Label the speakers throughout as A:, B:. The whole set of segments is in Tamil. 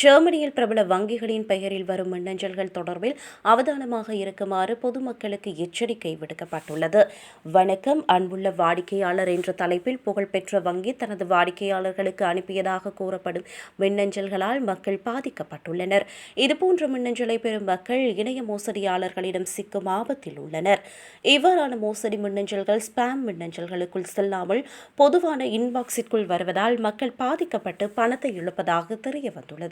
A: ஜெர்மனியில் பிரபல வங்கிகளின் பெயரில் வரும் மின்னஞ்சல்கள் தொடர்பில் அவதானமாக இருக்குமாறு பொதுமக்களுக்கு எச்சரிக்கை விடுக்கப்பட்டுள்ளது. வணக்கம் அன்புள்ள வாடிக்கையாளர் என்ற தலைப்பில் புகழ்பெற்ற வங்கி தனது வாடிக்கையாளர்களுக்கு அனுப்பியதாக கூறப்படும் மின்னஞ்சல்களால் மக்கள் பாதிக்கப்பட்டுள்ளனர். இதுபோன்ற மின்னஞ்சலை பெறும் மக்கள் இணைய மோசடியாளர்களிடம் சிக்கும் ஆபத்தில் உள்ளனர். இவ்வாறான மோசடி மின்னஞ்சல்கள் ஸ்பாம் மின்னஞ்சல்களுக்குள் செல்லாமல் பொதுவான இன்பாக்ஸிற்குள் வருவதால் மக்கள் பாதிக்கப்பட்டு பணத்தை இழப்பதாக தெரிய வந்துள்ளது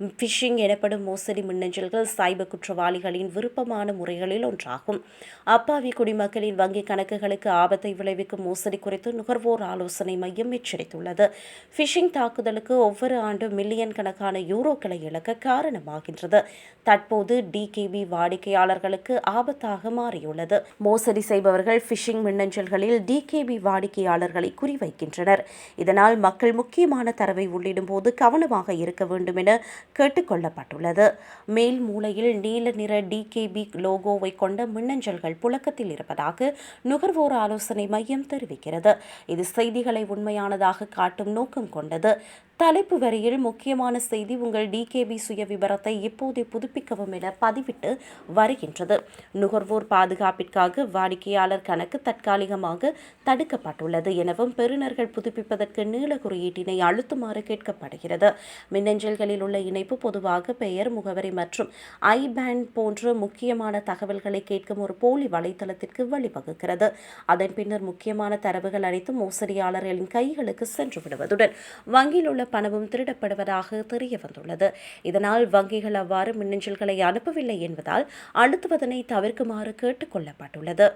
A: ஃபிஷிங் எனப்படும் மோசடி மின்னஞ்சல்கள் சைபர் குற்றவாளிகளின் விருப்பமான முறைகளில் ஒன்றாகும். அப்பாவி குடிமக்களின் வங்கிக் கணக்குகளுக்கு ஆபத்தை விளைவிக்கும் மோசடி குறித்து நுகர்வோர் ஆலோசனை மையம் எச்சரித்துள்ளது. ஃபிஷிங் தாக்குதலுக்கு ஒவ்வொரு ஆண்டும் மில்லியன் கணக்கான யூரோக்களை இழக்க காரணமாகின்றது. தற்போது டிகேபி வாடிக்கையாளர்களுக்கு ஆபத்தாக மாறியுள்ளது. மோசடி செய்பவர்கள் ஃபிஷிங் மின்னஞ்சல்களில் டிகேபி வாடிக்கையாளர்களை குறிவைக்கின்றனர். இதனால் மக்கள் முக்கியமான தரவை உள்ளிடும் போது கவனமாக இருக்க வேண்டும் என கேட்டுக்கொள்ளப்பட்டுள்ளது. மேல் மூலையில் நீல நிற டிகேபி லோகோவை கொண்ட மின்னஞ்சல்கள் புழக்கத்தில் இருப்பதாக நுகர்வோர் ஆலோசனை மையம் தெரிவிக்கிறது. இது செய்திகளை உண்மையானதாக காட்டும் நோக்கம் கொண்டது. தலைப்பு வரியில் முக்கியமான செய்தி உங்கள் டிகேபி சுய விவரத்தை இப்போதே புதுப்பிக்கவும் என பதிவிட்டு வருகின்றது. நுகர்வோர் பாதுகாப்பிற்காக வாடிக்கையாளர் கணக்கு தற்காலிகமாக தடுக்கப்பட்டுள்ளது எனவும் பெறுநர்கள் புதுப்பிப்பதற்கு நீள குறியீட்டினை அழுத்துமாறு கேட்கப்படுகிறது. மின்னஞ்சல்களில் உள்ள இணைப்பு பொதுவாக பெயர் முகவரி மற்றும் ஐ பேண்ட் போன்ற முக்கியமான தகவல்களை கேட்கும் ஒரு போலி வலைத்தளத்திற்கு வழிவகுக்கிறது. அதன் பின்னர் முக்கியமான தரவுகள் அனைத்தும் மோசடியாளர்களின் கைகளுக்கு சென்று விடுவதுடன் வங்கியில் உள்ள பணமும் திருடப்படுவதாக தெரிய வந்துள்ளது இதனால் வங்கிகள் அவ்வாறு மின்னஞ்சல்களை அனுப்பவில்லை என்பதால் அனுப்புவதனை தவிர்க்குமாறு கேட்டுக் கொள்ளப்பட்டுள்ளது.